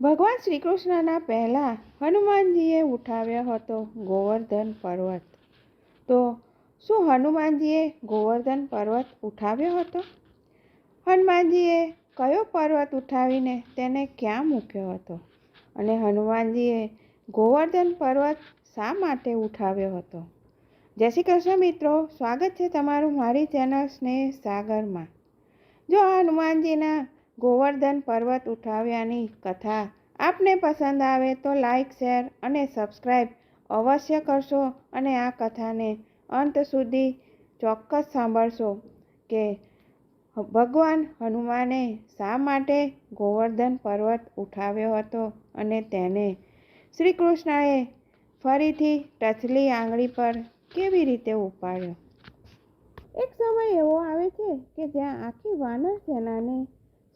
ભગવાન શ્રી કૃષ્ણના પહેલાં હનુમાનજીએ ઉઠાવ્યો હતો ગોવર્ધન પર્વત. તો શું હનુમાનજીએ ગોવર્ધન પર્વત ઉઠાવ્યો હતો? હનુમાનજીએ કયો પર્વત ઉઠાવીને તેને ક્યાં મૂક્યો હતો? અને હનુમાનજીએ ગોવર્ધન પર્વત શા માટે ઉઠાવ્યો હતો? જય શ્રી કૃષ્ણ મિત્રો, સ્વાગત છે તમારું મારી ચેનલ સ્નેહ સાગરમાં. જો હનુમાનજીના ગોવર્ધન પર્વત ઉઠાવ્યાની કથા. આપને પસંદ આવે તો લાઈક, શેર અને સબસ્ક્રાઈબ અવશ્ય કરશો અને આ કથાને અંત સુધી ચોક્કસ સાંભળશો કે ભગવાન હનુમાને શા માટે ગોવર્ધન પર્વત ઉઠાવ્યો હતો અને તેને શ્રી કૃષ્ણએ ફરીથી ટચલી આંગળી પર કેવી રીતે ઉપાડ્યો? એક સમય એવો આવે છે કે જ્યાં આખી વાનર સેનાને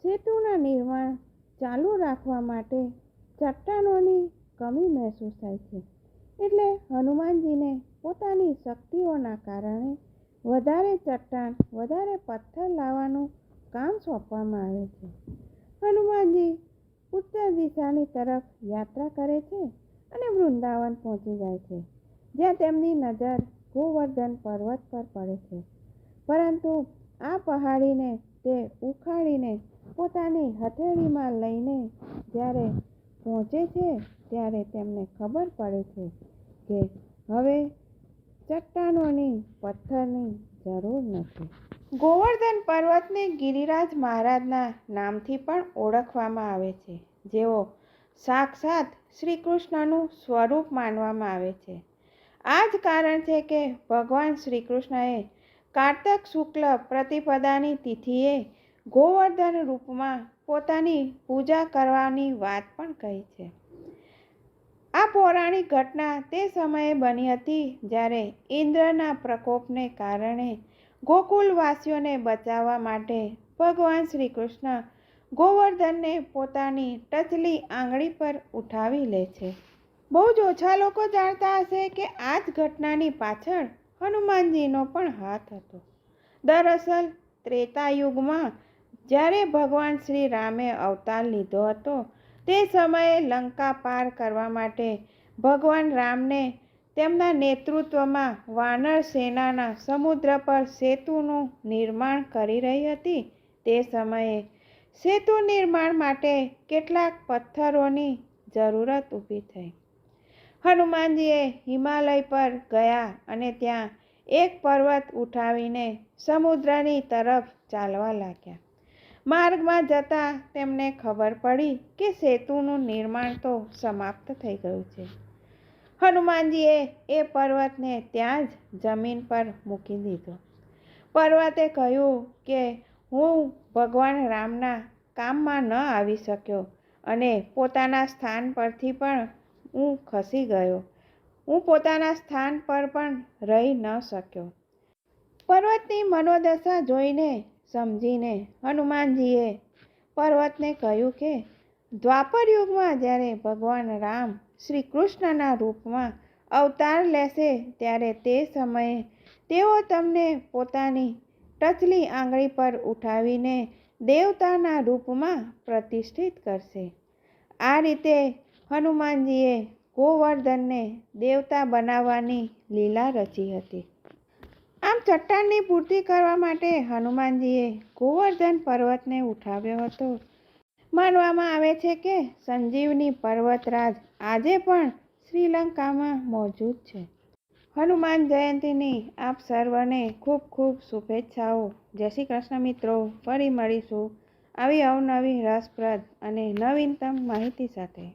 સેતુના નિર્માણ ચાલુ રાખવા માટે ચટ્ટાનોની કમી મહેસૂસ થાય છે. એટલે હનુમાનજીને પોતાની શક્તિઓના કારણે વધારે ચટ્ટાન, વધારે પથ્થર લાવવાનું કામ સોંપવામાં આવે છે. હનુમાનજી ઉત્તર દિશાની તરફ યાત્રા કરે છે અને વૃંદાવન પહોંચી જાય છે, જ્યાં તેમની નજર ગોવર્ધન પર્વત પર પડે છે. પરંતુ આ પહાડીને તે ઉખાડીને પોતાની હથેળીમાં લઈને જ્યારે પહોંચે છે, ત્યારે તેમને ખબર પડે છે કે હવે ચટ્ટાનોની પથ્થરની જરૂર નથી. ગોવર્ધન પર્વતને ગિરિરાજ મહારાજના નામથી પણ ઓળખવામાં આવે છે. જેઓ સાક્ષાત શ્રી કૃષ્ણનું સ્વરૂપ માનવામાં આવે છે. આ જ કારણ છે કે ભગવાન શ્રી કૃષ્ણએ કાર્તક શુક્લ પ્રતિપદાની તિથિએ ગોવર્ધન રૂપમાં પોતાની પૂજા કરવાની વાત પણ કહી છે. આ પૌરાણિક ઘટના તે સમયે બની હતી જ્યારે ઇન્દ્રના પ્રકોપને કારણે ગોકુલવાસીઓને બચાવવા માટે ભગવાન શ્રી કૃષ્ણ ગોવર્ધનને પોતાની ટચલી આંગળી પર ઉઠાવી લે છે. બહુ જ ઓછા લોકો જાણતા હશે કે આ જ ઘટનાની પાછળ હનુમાનજીનો પણ હાથ હતો. દરઅસલ ત્રેતા યુગમાં જ્યારે ભગવાન શ્રી રામે અવતાર લીધો હતો, તે સમયે લંકા પાર કરવા માટે ભગવાન રામને તેમના નેતૃત્વમાં વાનર સેનાના સમુદ્ર પર સેતુનું નિર્માણ કરી રહી હતી. તે સમયે સેતુ નિર્માણ માટે કેટલાક પથ્થરોની જરૂરત ઊભી થઈ. હનુમાનજીએ હિમાલય પર ગયા અને ત્યાં એક પર્વત ઉઠાવીને સમુદ્રની તરફ ચાલવા લાગ્યા. માર્ગમાં જતાં તેમને ખબર પડી કે સેતુનું નિર્માણ તો સમાપ્ત થઈ ગયું છે. હનુમાનજીએ એ પર્વતને ત્યાં જ જમીન પર મૂકી દીધો. પર્વતે કહ્યું કે, હું ભગવાન રામના કામમાં ન આવી શક્યો અને પોતાના સ્થાન પરથી પણ હું ખસી ગયો. હું પોતાના સ્થાન પર પણ રહી ન શક્યો. પર્વતની મનોદશા જોઈને સમજીને હનુમાનજીએ પર્વતને કહ્યું કે, દ્વાપર યુગમાં જ્યારે ભગવાન રામ શ્રી કૃષ્ણના રૂપમાં અવતાર લેશે ત્યારે તે સમયે તેઓ તમને પોતાની ટચલી આંગળી પર ઉઠાવીને દેવતાના રૂપમાં પ્રતિષ્ઠિત કરશે. આ રીતે હનુમાનજીએ ગોવર્ધનને દેવતા બનાવવાની લીલા રચી હતી. આમ ચટ્ટાનની પૂર્તિ કરવા માટે હનુમાનજીએ ગોવર્ધન પર્વતને ઉઠાવ્યો હતો. માનવામાં આવે છે કે સંજીવની પર્વતરાજ આજે પણ શ્રીલંકામાં મોજૂદ છે. હનુમાન જયંતીની આપ સર્વને ખૂબ ખૂબ શુભેચ્છાઓ. જય શ્રી કૃષ્ણ મિત્રો, ફરી મળીશું આવી અવનવી રસપ્રદ અને નવીનતમ માહિતી સાથે.